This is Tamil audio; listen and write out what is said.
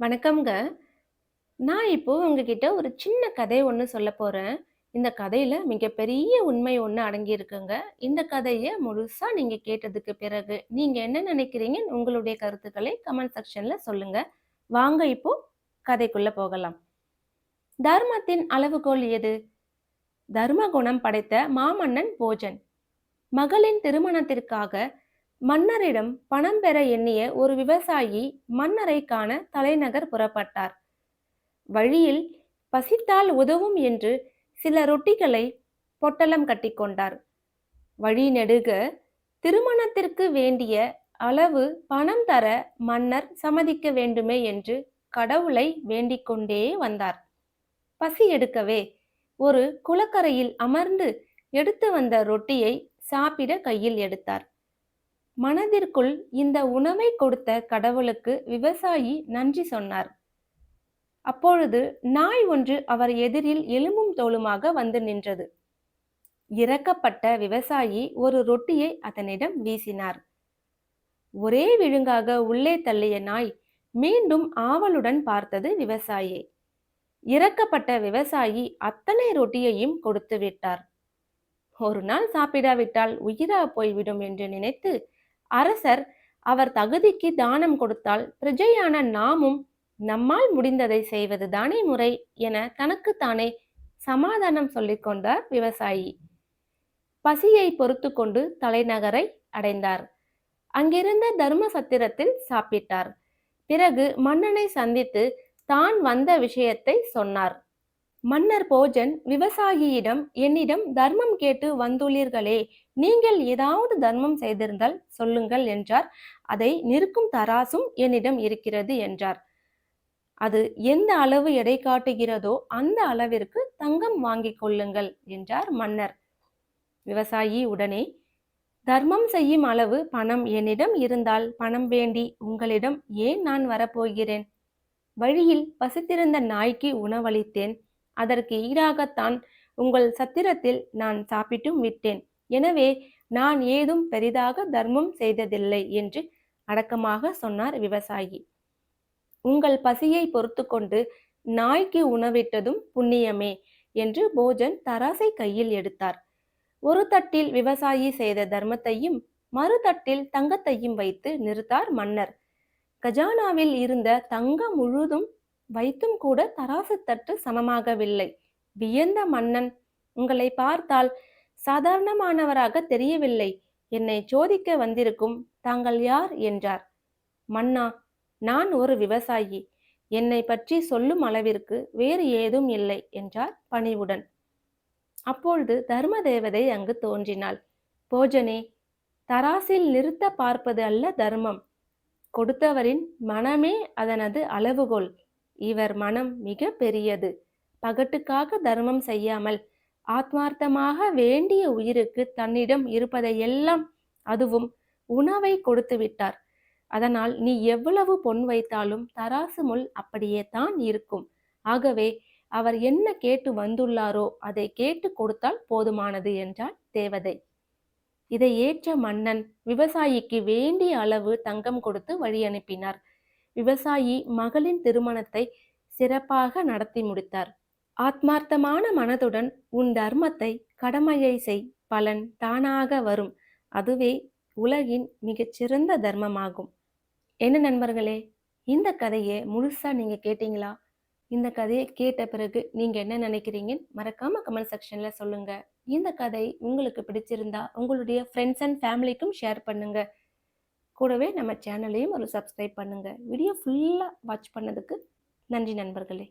வணக்கம்ங்க. நான் இப்போ உங்ககிட்ட ஒரு சின்ன கதை ஒன்று சொல்லப் போகிறேன் இந்த கதையில் மிகப்பெரிய உண்மை ஒன்று அடங்கியிருக்குங்க. இந்த கதையை முழுசாக நீங்கள் கேட்டதுக்கு பிறகு, நீங்கள் என்ன நினைக்கிறீங்கன்னு உங்களுடைய கருத்துக்களை கமெண்ட் செக்ஷனில் சொல்லுங்க. வாங்க இப்போ கதைக்குள்ளே போகலாம். தர்மத்தின் அளவுகோல் எது? தர்ம குணம் படைத்த மாமன்னன் போஜன். மகளின் திருமணத்திற்காக மன்னரிடம் பணம் பெற எண்ணிய ஒரு விவசாயி மன்னரை காண தலைநகர் புறப்பட்டார். வழியில் பசித்தால் உதவும் என்று சில ரொட்டிகளை பொட்டலம் கட்டிக்கொண்டார். வழி நெடுக திருமணத்திற்கு வேண்டிய அளவு பணம் தர மன்னர் சம்மதிக்க வேண்டுமே என்று கடவுளை வேண்டிக்கொண்டே வந்தார். பசி எடுக்கவே ஒரு குளக்கரையில் அமர்ந்து எடுத்து வந்த ரொட்டியை சாப்பிட கையில் எடுத்தார். மனதிற்குள் இந்த உணவை கொடுத்த கடவுளுக்கு விவசாயி நன்றி சொன்னார். அப்பொழுது நாய் ஒன்று அவர் எதிரில் எலும்பும் தோலுமாக வந்து நின்றது. இறக்கப்பட்ட விவசாயி ஒரு ரொட்டியை அதனிடம் வீசினார். ஒரே விழுங்காக உள்ளே தள்ளிய நாய் மீண்டும் ஆவலுடன் பார்த்தது விவசாயி இறக்கப்பட்ட விவசாயி அத்தனை ரொட்டியையும் கொடுத்து விட்டார். ஒரு நாள் சாப்பிடாவிட்டால் உயிரா போய்விடும் என்று நினைத்து அரசர் அவர் தகுதிக்கு தானம் கொடுத்தால் பிரஜையான நாமும் நம்மால் முடிந்ததை செய்வது தானே முறை என தனக்குத்தானே சமாதானம் சொல்லிக்கொண்டார் விவசாயி. பசியை பொறுத்து கொண்டு தலைநகரை அடைந்தார். அங்கிருந்த தர்ம சத்திரத்தில் சாப்பிட்டார். பிறகு மன்னனை சந்தித்து தான் வந்த விஷயத்தை சொன்னார். மன்னர் போஜன் விவசாயியிடம் என்னிடம் தர்மம் கேட்டு வந்துள்ளீர்களே நீங்கள் ஏதாவது தர்மம் செய்திருந்தால் சொல்லுங்கள் என்றார். அதை நிற்கும் தராசும் என்னிடம் இருக்கிறது என்றார். அது எந்த அளவு எடை காட்டுகிறதோ அந்த அளவிற்கு தங்கம் வாங்கிக் கொள்ளுங்கள் என்றார் மன்னர். விவசாயி உடனே தர்மம் செய்யும் அளவு பணம் என்னிடம் இருந்தால் பணம் வேண்டி உங்களிடம் ஏன் நான் வரப்போகிறேன்? வழியில் பசித்திருந்த நாய்க்கு உணவளித்தேன். அதற்கு ஈடாகத்தான் உங்கள் சத்திரத்தில் நான் சாப்பிட்டும் விட்டேன். எனவே நான் ஏதும் பெரிதாக தர்மம் செய்ததில்லை என்று அடக்கமாக சொன்னார் விவசாயி. உங்கள் பசியை பொறுத்து கொண்டு நாய்க்கு உணவிட்டதும் புண்ணியமே என்று போஜன் தராசை கையில் எடுத்தார். ஒரு தட்டில் விவசாயி செய்த தர்மத்தையும் மறு தட்டில் தங்கத்தையும் வைத்து நிறுத்தார் மன்னர். கஜானாவில் இருந்த தங்கம் முழுதும் வைத்தும் கூட தராசு தட்டு சமமாகவில்லை. வியந்த மன்னன் உங்களை பார்த்தால் சாதாரணமானவராக தெரியவில்லை. என்னை சோதிக்க வந்திருக்கும் தாங்கள் யார்? என்றார். மன்னா நான் ஒரு விவசாயி. என்னை பற்றி சொல்லும் அளவிற்கு வேறு ஏதும் இல்லை என்றார் பணிவுடன். அப்பொழுது தர்ம தேவதை அங்கு தோன்றினாள். போஜனே தராசில் நிறுத்த பார்ப்பது அல்ல தர்மம். கொடுத்தவரின் மனமே அதனது அளவுகோல். இவர் மனம் மிக பெரியது. பகட்டுக்காக தர்மம் செய்யாமல் ஆத்மார்த்தமாக வேண்டிய உயிருக்கு தன்னிடம் இருப்பதையெல்லாம் அதுவும் உணவை கொடுத்து விட்டார். அதனால் நீ எவ்வளவு பொன் வைத்தாலும் தராசு முள் அப்படியே தான் இருக்கும். ஆகவே அவர் என்ன கேட்டு வந்துள்ளாரோ அதை கேட்டு கொடுத்தால் போதுமானது என்றாள் தேவதை. இதை ஏற்ற மன்னன் விவசாயிக்கு வேண்டிய அளவு தங்கம் கொடுத்து வழி அனுப்பினார் விவசாயி மகளின் திருமணத்தை சிறப்பாக நடத்தி முடித்தார். ஆத்மார்த்தமான மனதுடன் உன் தர்மத்தை கடமையை செய். பலன் தானாக வரும். அதுவே உலகின் மிகச்சிறந்த தர்மமாகும். என்ன நண்பர்களே இந்த கதையை முழுசா நீங்க கேட்டீங்களா? இந்த கதையை கேட்ட பிறகு நீங்க என்ன நினைக்கிறீங்கன்னு மறக்காம கமெண்ட் செக்ஷன்ல சொல்லுங்க. இந்த கதை உங்களுக்கு பிடிச்சிருந்தா உங்களுடைய ஃப்ரெண்ட்ஸ் அண்ட் ஃபேமிலிக்கும் ஷேர் பண்ணுங்க. கூடவே நம்ம சேனலையும் ஒரு சப்ஸ்கிரைப் பண்ணுங்கள் வீடியோ ஃபுல்லாக வாட்ச் பண்ணதுக்கு நன்றி நண்பர்களே.